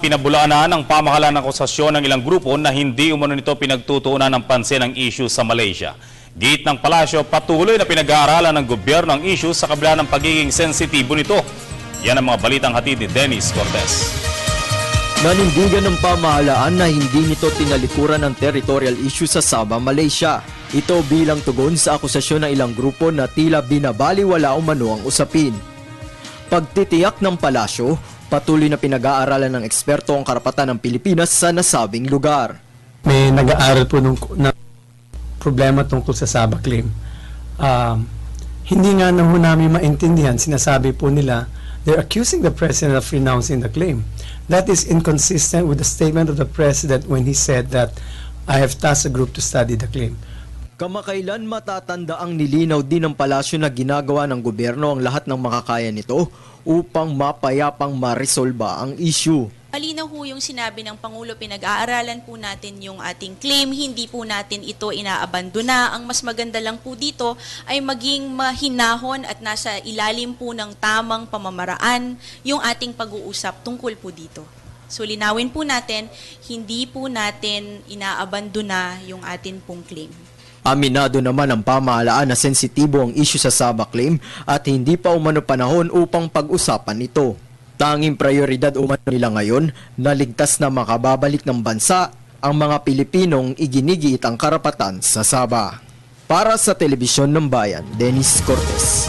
Pinabulaan na ng pamahalaan ng akusasyon ng ilang grupo na hindi umano nito pinagtutuunan ng pansin ang issue sa Malaysia. Git ng palasyo, patuloy na pinag-aaralan ng gobyerno ang issue sa kabila ng pagiging sensitibo nito. Yan ang mga balitang hatid ni Dennis Cortez. Nanindigan ng pamahalaan na hindi nito tinalikuran ang territorial issue sa Sabah, Malaysia. Ito bilang tugon sa akusasyon ng ilang grupo na tila binabaliwala umano ang usapin. Pagtitiyak ng palasyo, patuloy na pinag-aaralan ng eksperto ang karapatan ng Pilipinas sa nasabing lugar. may nag-aaral po nung, na problema tungkol sa Saba claim. Um, hindi nga na namin maintindihan, sinasabi po nila, they're accusing the President of renouncing the claim. That is inconsistent with the statement of the President when he said that I have tasked a group to study the claim. Kamakailan matatanda ang nilinaw din ng palasyo na ginagawa ng gobyerno ang lahat ng makakaya nito upang mapayapang maresolba ang issue. Malinaw ho yung sinabi ng Pangulo, pinag-aaralan po natin yung ating claim, hindi po natin ito inaabandona. Ang mas maganda lang po dito ay maging mahinahon at nasa ilalim po ng tamang pamamaraan yung ating pag-uusap tungkol po dito. So linawin po natin, hindi po natin inaabandona yung atin pong claim. Aminado naman ang pamahalaan na sensitibo ang issue sa Sabah claim at hindi pa umano panahon upang pag-usapan ito. Tanging prioridad umano nila ngayon na ligtas na makababalik ng bansa ang mga Pilipinong iginigiit ang karapatan sa Sabah. Para sa Telebisyon ng Bayan, Dennis Cortez.